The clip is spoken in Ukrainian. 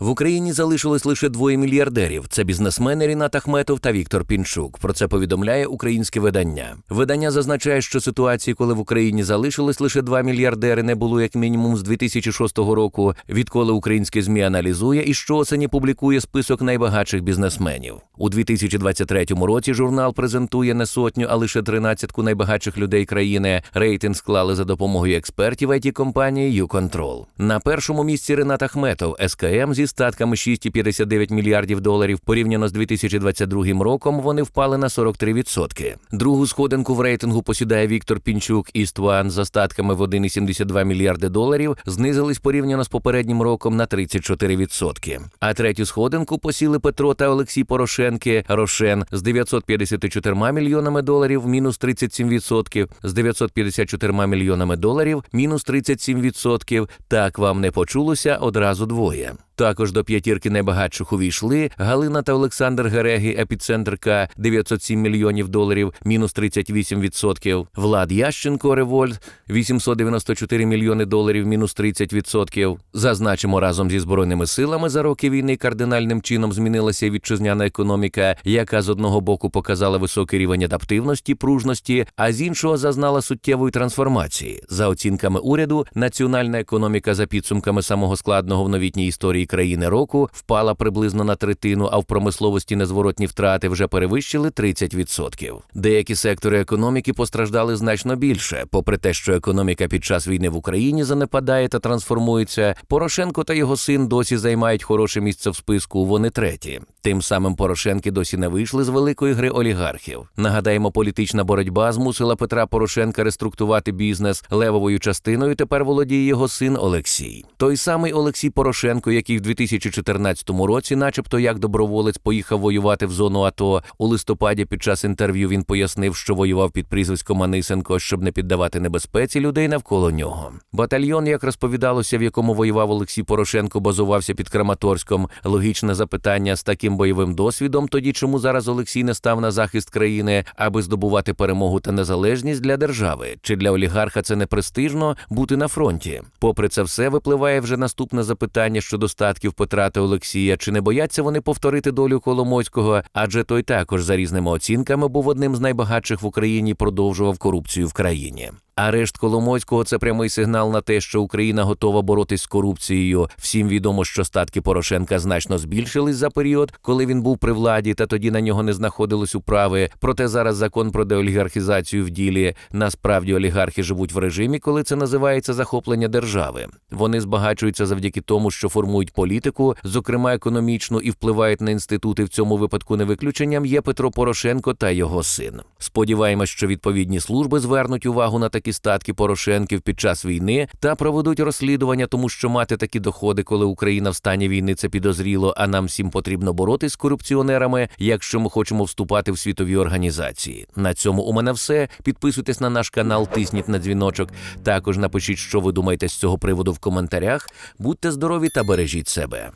В Україні залишилось лише двоє мільярдерів: це бізнесмени Рінат Ахметов та Віктор Пінчук. Про це повідомляє українське видання. Видання зазначає, що ситуації, коли в Україні залишилось лише два мільярдери, не було як мінімум з 2006 року, відколи українське змі аналізує і щоосені публікує список найбагатших бізнесменів. У 2023 році журнал презентує не сотню, а лише тринадцятку найбагатших людей країни. Рейтинг склали за допомогою експертів it компанії YouControl. На першому місці Ренат Ахметов, СКМ зі статками 6,59 мільярдів доларів. Порівняно з 2022 роком вони впали на 43%. Другу сходинку в рейтингу посідає Віктор Пінчук і Стван за статками в 1,72 мільярди доларів. Знизились порівняно з попереднім роком на 34%. А третю сходинку посіли Петро та Олексій Порошенки Рошен з 954 мільйонами доларів мінус 37%, з 954 мільйонами доларів мінус 37%. Так вам не почулося одразу двоє. Також до п'ятірки найбагатших увійшли Галина та Олександр Гереги, епіцентр К 907 мільйонів доларів, мінус 38%. Влад Ященко Револьт 894 мільйони доларів, мінус 30%. Зазначимо разом зі збройними силами за роки війни кардинальним чином змінилася вітчизняна економіка, яка з одного боку показала високий рівень адаптивності, пружності, а з іншого зазнала суттєвої трансформації. За оцінками уряду, національна економіка за підсумками самого складного в новітній історії країни року впала приблизно на третину, а в промисловості незворотні втрати вже перевищили 30%. Деякі сектори економіки постраждали значно більше. Попри те, що економіка під час війни в Україні занепадає та трансформується, Порошенко та його син досі займають хороше місце в списку. Вони треті. Тим самим Порошенки досі не вийшли з великої гри олігархів. Нагадаємо, політична боротьба змусила Петра Порошенка реструктувати бізнес левовою частиною. Тепер володіє його син Олексій. Той самий Олексій Порошенко, який в 2014 році, начебто як доброволець, поїхав воювати в зону АТО. У листопаді під час інтерв'ю він пояснив, що воював під прізвиськом Анисенко, щоб не піддавати небезпеці людей навколо нього. Батальйон, як розповідалося, в якому воював Олексій Порошенко, базувався під Краматорськом. Логічне запитання з таким бойовим досвідом. Тоді чому зараз Олексій не став на захист країни, аби здобувати перемогу та незалежність для держави? Чи для олігарха це не престижно бути на фронті? Попри це все випливає вже наступне запитання щодо статків Петра Олексія. Чи не бояться вони повторити долю Коломойського? Адже той також за різними оцінками був одним з найбагатших в Україні, продовжував корупцію в країні. Арешт Коломойського це прямий сигнал на те, що Україна готова боротись з корупцією. Всім відомо, що статки Порошенка значно збільшились за період, коли він був при владі, та тоді на нього не знаходилось управи. Проте зараз закон про деолігархізацію в ділі. Насправді олігархи живуть в режимі, коли це називається захоплення держави. Вони збагачуються завдяки тому, що формують політику, зокрема економічну, і впливають на інститути. В цьому випадку не виключенням є Петро Порошенко та його син. Сподіваємось, що відповідні служби звернуть увагу на такі статки Порошенків під час війни та проведуть розслідування, тому що мати такі доходи, коли Україна в стані війни, це підозріло. А нам всім потрібно боротись з корупціонерами, якщо ми хочемо вступати в світові організації. На цьому у мене все. Підписуйтесь на наш канал, тисніть на дзвіночок. Також напишіть, що ви думаєте з цього приводу в коментарях. Будьте здорові та бережіть себе.